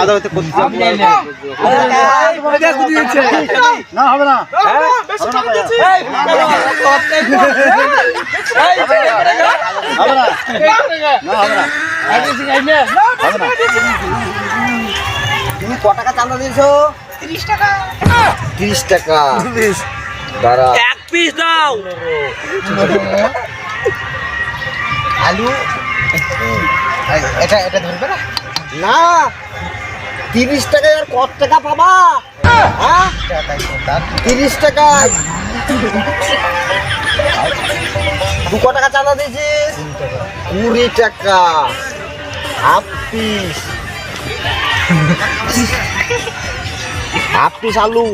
আদালতে করতে যাব। না হবে না। হবে না। না। হবে না। হবে না। তুমি ক টাকা চাঁদা দিয়েছ? তিরিশ টাকা। তিরিশ টাকা। দাঁড়া। এক পিস দাও। আলু? এটা এটা ধরবে না? না। তিরিশ টাকায় আর কত টাকা পাবা? হ্যাঁ? তিরিশ টাকায়। দু ক টাকা চাঁদা দিয়েছিস? কুড়ি টাকা। Half piece. হাফ পিস আলু।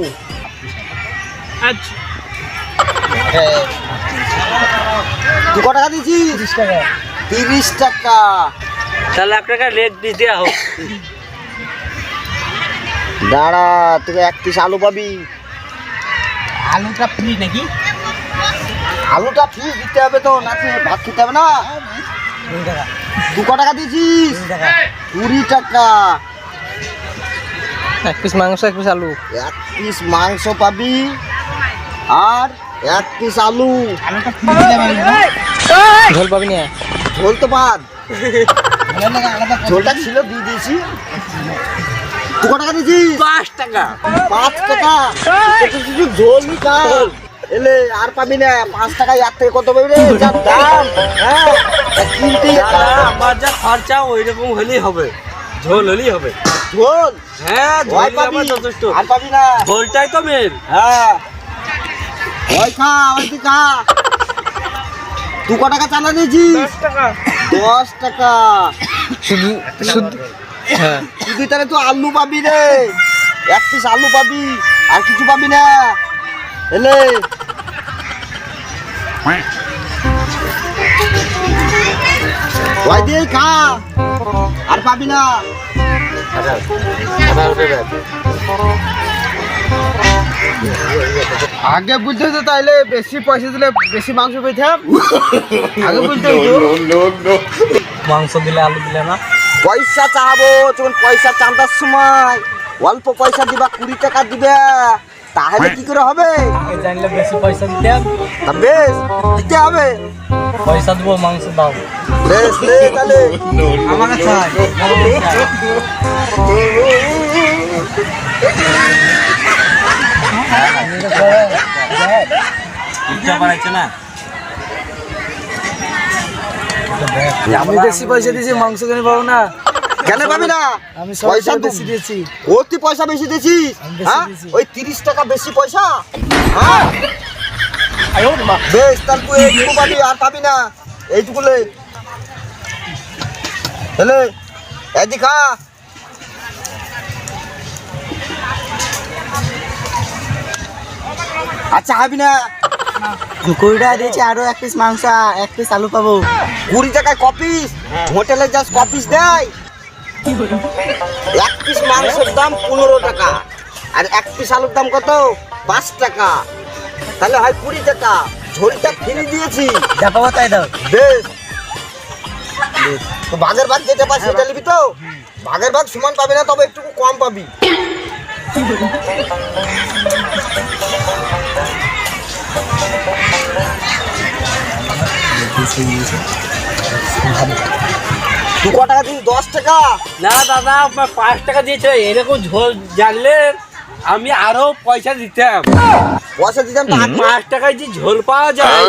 দু ক টাকা দিয়েছিস? তিরিশ টাকা। তিরিশ টাকা তাহলে এক টাকা লেগ পিস দেওয়া হোক। দাঁড়া তোকে এক পিস আলু পাবি। আলুটা ফ্রি নাকি? আলুটা ফ্রি দিতে হবে তো নাকি ভাত খেতে হবে না। দু ক টাকা দিয়েছিস? কুড়ি টাকা। এক পিস মাংস এক পিস আলু। এক পিস মাংস পাবি আর এক পিস আলু। ঝোল পাবি না? ঝোল তো বাদ। ঝোলটা ছিল দিয়ে দিয়েছি। দু ক টাকা দিয়েছিস? পাঁচ টাকা। পাঁচ টাকা? শুধু ঝোলই খাও এলে আর পাবি না। পাঁচ টাকায় আর থেকে কত পাবি রে? দাম। হ্যাঁ? কিনতে আমার যা খরচা ওই রকম হলেই হবে। ঝোল হলেই হবে। ঝোল? হ্যাঁ ঝোল পাবি? যথেষ্ট। আর পাবি না। ঝোলটাই তো মেন হ্যাঁ। ওই খা ওই তুই খা। দু ক টাকা চাঁদা দিয়েছিস? দশ টাকা। শুধু শুধু হ্যাঁ। শুধু তাহলে তুই আলু পাবি রে। এক পিস আলু পাবি আর কিছু পাবি না। এলে। ওই দিয়েই খা আর পাবি না। আগে বুঝতে হতো তাইলে বেশি পয়সা দিলে বেশি মাংস পেতাম। আগে বুঝতে হতো মাংস দিলে আলু দিলে না। পয়সা চাবো যখন পয়সা চাঁদার সময় অল্প পয়সা দিবা কুড়ি টাকা দিবে তাহলে কি করে হবে? জানলে বেশি পয়সা দিতাম তা বেশ দিতে হবে। পয়সা দেবো মাংস দাও। বেশ লে তাহলে। আমাকে চাই না? আমি বেশি পয়সা দিয়েছি মাংস কিনে পাবো না। কেন পাবি না? আমি পয়সা বেশি দিয়েছি। ও তুই পয়সা বেশি দিয়েছিস? হ্যাঁ? দিয়েছি। ওই তিরিশ টাকা বেশি পয়সা? হ্যাঁ? বেশ তুই এইটুকু পাবি আর পাবি না। এইটুকু লে। এদি খা। আচ্ছা খাবি না। কুড়ি টাকা দিয়েছি আরও এক পিস মাংস এক পিস আলু পাবো। কুড়ি টাকায় কপিস হোটেলে যাস কপিস দেয়? এক পিস মাংসের দাম পনেরো টাকা। আর এক পিস আলুর দাম কত? পাঁচ টাকা। তাহলে হয় কুড়ি টাকা। ঝোলটা ফিরে দিয়েছি। যা পাবো তাই দাও। বেশ। বেশ। তো ভাগের ভাগ যেটা পাস সেটা নিবি তো? ভাগের ভাগ সমান পাবি না তবে একটু কম পাবি। দু ক টাকা দিস দশ টাকা। না দাদা আপনার পাঁচ টাকা দিয়েছে এরকম ঝোল জানলে আমি আরও পয়সা দিতাম। পয়সা দিতাম পাঁচ টাকায় যে ঝোল পাওয়া যায়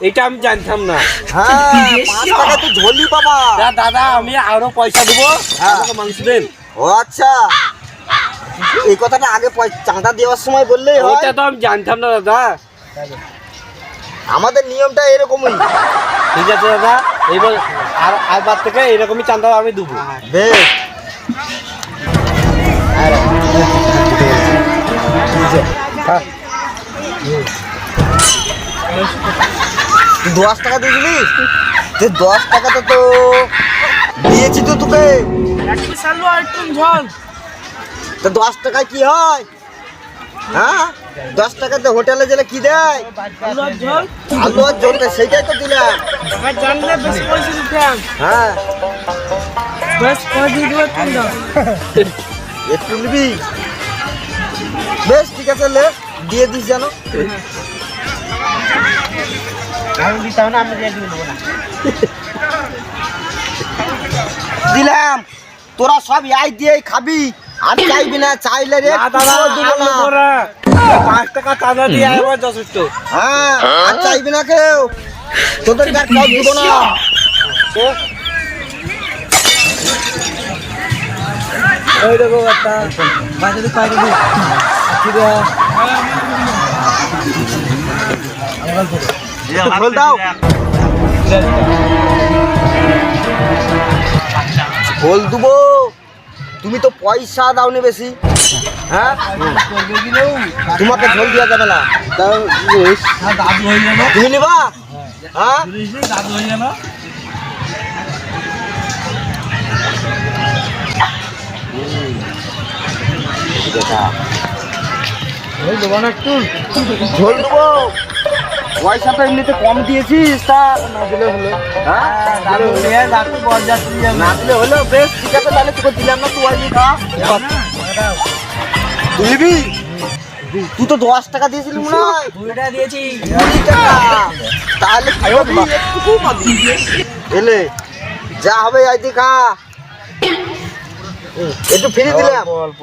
এটা আমি জানতাম না। হ্যাঁ পাঁচ টাকা তো ঝোলই পাবা। দা- দাদা আমি আরও পয়সা দেবো। আমাকে মাংস দেন। ও আচ্ছা। এই কথাটা আগে চাঁদা দেওয়ার সময় বললেই হয়। ওটা তো আমি জানতাম না দাদা। আমাদের নিয়মটা এরকমই। ঠিক আছে দাদা। এবার আর আরবার থেকে এরকমই চান্দা আমি দেবো। বেশ। তুই দশ টাকা দিয়েছিলিস তুই দশ টাকাতে তো দিয়েছি তো তোকে। তো দশ টাকায় কি হয়? হ্যাঁ? দশ টাকাতে হোটেলে গেলে কি দেয়? আলু আর আলু সেইটাই তো দিলাম। হ্যাঁ। একটু নিবি বেশ, ঠিক আছে, লে, দিয়ে দিস জানো আমি দিতাম না আমি দিয়ে দেবো না দিলাম। তোরা সব আই দিয়ে খাবি। আর চাইবি না চাইলে রে। পাঁচ টাকা চাঁদা দিয়ে যথেষ্ট। হ্যাঁ আর চাইবি না কেউ। তোদের কার দিব না। ওই দেখো দাও। খোল দেবো। তুমি তো পয়সা দাওনি বেশি। হ্যাঁ? তোমাকে ঝোল দেওয়া যাবে না। তুমি নিবা? হ্যাঁ? ঝোল দেবো। পয়সাটা এমনিতে কম দিয়েছিস তা না দিলে হলো। হ্যাঁ? বরযাত্রী যাবে না দিলে হলো? বেশ ঠিক আছে তাহলে তোকে দিলাম না তুই আইবি খা। তুই তো দশ টাকা দিয়েছিলি মনে হয়। কুড়িটা দিয়েছি। কুড়ি টাকা। তাহলে। এলে যা হবে আইদি খা। একটু ফিরে দিলাম। অল্প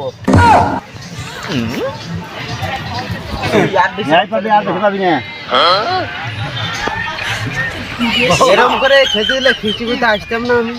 এরকম করে খেতে দিলে খিচুড়িতে আসতাম না আমি।